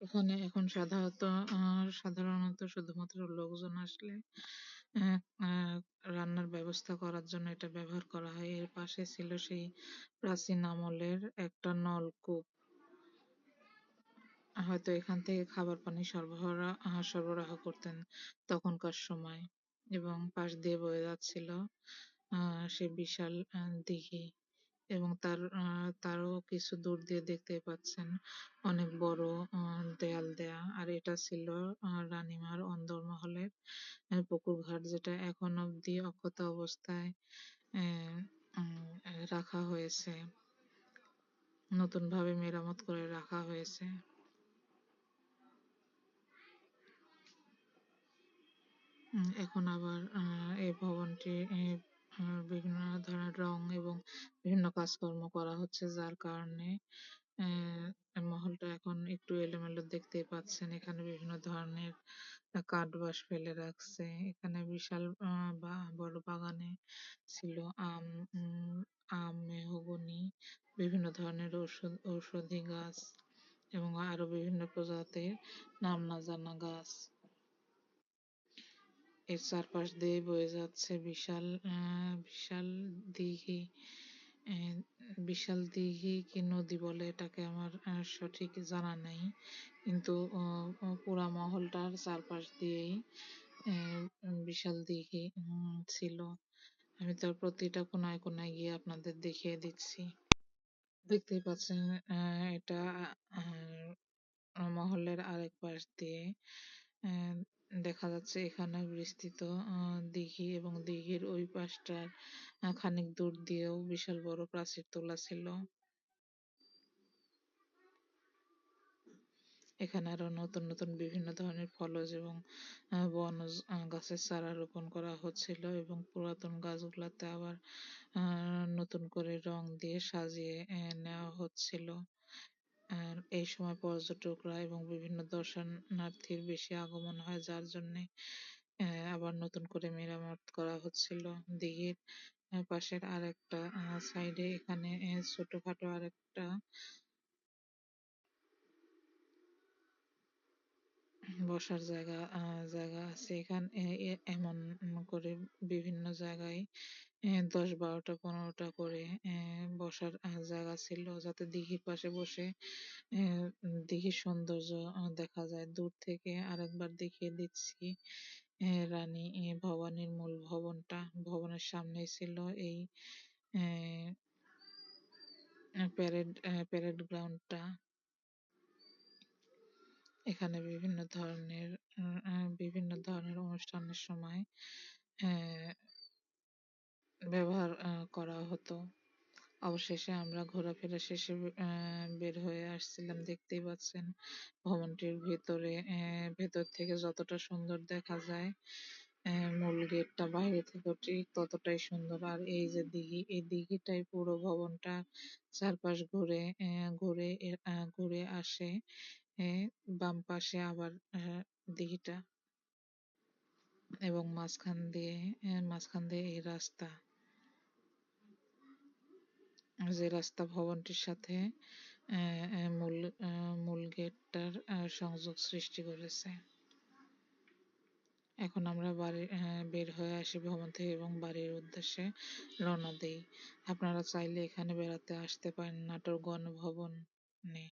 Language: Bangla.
এখানে এখন সাধারণত সাধারণত শুধুমাত্র লোকজন আসলে রান্নার ব্যবস্থা করার জন্য এটা ব্যবহার করা হয়। এর পাশে ছিল সেই প্রাচীন আমলের একটা নলকূপ। হয়তো এখান থেকে খাবার পানি সরবরাহ সরবরাহ করতেন তখনকার সময় এবং পাশ দিয়ে বয়ে যাচ্ছিল আহ সে বিশাল দিঘি। এবং তার আহ তারও কিছু দূর দিয়ে দেখতে পাচ্ছেন। অনেক বড় আহ দেয়াল দেয়া। আর এটা ছিল আহ রানীমার অন্দরমহলের পুকুর ঘাট যেটা এখন অব্দি অক্ষত অবস্থায় আহ রাখা হয়েছে। নতুন ভাবে মেরামত করে রাখা হয়েছে। এখন আবার এই ভবনটি বিভিন্ন ধরনের রং এবং বিভিন্ন কাজকর্ম করা হচ্ছে, যার কারণে মহলটা এখন একটু এলোমেলো দেখতেই পাচ্ছেন। এখানে বিভিন্ন ধরনের কাঠ বাঁশ ফেলে রাখছে। এখানে বিশাল বা, বড় বাগানে ছিল আম আম, মেহগনি, বিভিন্ন ধরনের ঔষধ, ঔষধি গাছ এবং আরও বিভিন্ন প্রজাতির নাম না জানা গাছ। এর চারপাশ দিয়ে বয়ে যাচ্ছে বিশাল বিশাল দিঘি বিশাল দিঘি কি নদী বলে এটাকে আমার সঠিক জানা নেই। কিন্তু পুরা মহলটার চারপাশ দিয়েই বিশাল দিঘি ছিল। আমি তার প্রতিটা কোনায় কোনায় গিয়ে আপনাদের দেখিয়ে দিচ্ছি। দেখতেই পাচ্ছেন আহ এটা আহ মহলের আরেক পাশ দিয়ে দেখা যাচ্ছে এখানে বিস্তৃত দিঘি এবং দিঘির ওই পাশটার খানিক দূর দিয়েও বিশাল বড় প্রাচীর তোলা ছিল। এখানে আরও নতুন নতুন বিভিন্ন ধরনের ফলজ এবং বনজ গাছের চারা রোপণ করা হচ্ছিল এবং পুরাতন গাছগুলাতে আবার আহ নতুন করে রং দিয়ে সাজিয়ে নেওয়া হচ্ছিল। এই সময় পর্যটকরা এবং বিভিন্ন দর্শনার্থীর বেশি আগমন হয়, যার জন্যে আবার নতুন করে মেরামত করা হচ্ছিল। দিঘির পাশের আরেকটা সাইডে এখানে ছোটখাটো আরেকটা বসার জায়গা আহ জায়গা আছে। এখানে এমন করে বিভিন্ন জায়গায় দশ বারোটা, পনেরোটা করে বসার জায়গা ছিল যাতে দিঘির পাশে বসে দিঘির সৌন্দর্য দেখা যায়। দূর থেকে আরেকবার দেখিয়ে দিচ্ছি রানী ভবানীর মূল ভবনটা। ভবনের সামনে ছিল এই প্যারেড প্যারেড গ্রাউন্ডটা এখানে বিভিন্ন ধরনের বিভিন্ন ধরনের অনুষ্ঠানের সময় ব্যবহার করা হতো। অবশেষে আমরা ঘোরাফেরা শেষে বের হয়ে আসছিলাম, দেখতেই পাচ্ছেন ভবনটির ভেতরে ভেতর থেকে যতটা সুন্দর দেখা যায় মূল গেটটা বাইরে থেকে ঠিক ততটাই সুন্দর। আর এই যে দিঘি, এই দিঘিটাই পুরো ভবনটা চারপাশ ঘুরে ঘুরে ঘুরে আসে বাম পাশে আবার দিঘিটা। এবং মাঝখান দিয়ে মাঝখান দিয়ে এই রাস্তা। যে রাস্তা ভবনটির সাথে মূল মূল গেটটার সংযোগ সৃষ্টি করেছে। এখন আমরা বাড়ি বের হয়ে আসি ভবন থেকে এবং বাড়ির উদ্দেশ্যে রওনা দিই। আপনারা চাইলে এখানে বেড়াতে আসতে পারেন নাটোর গণভবনে।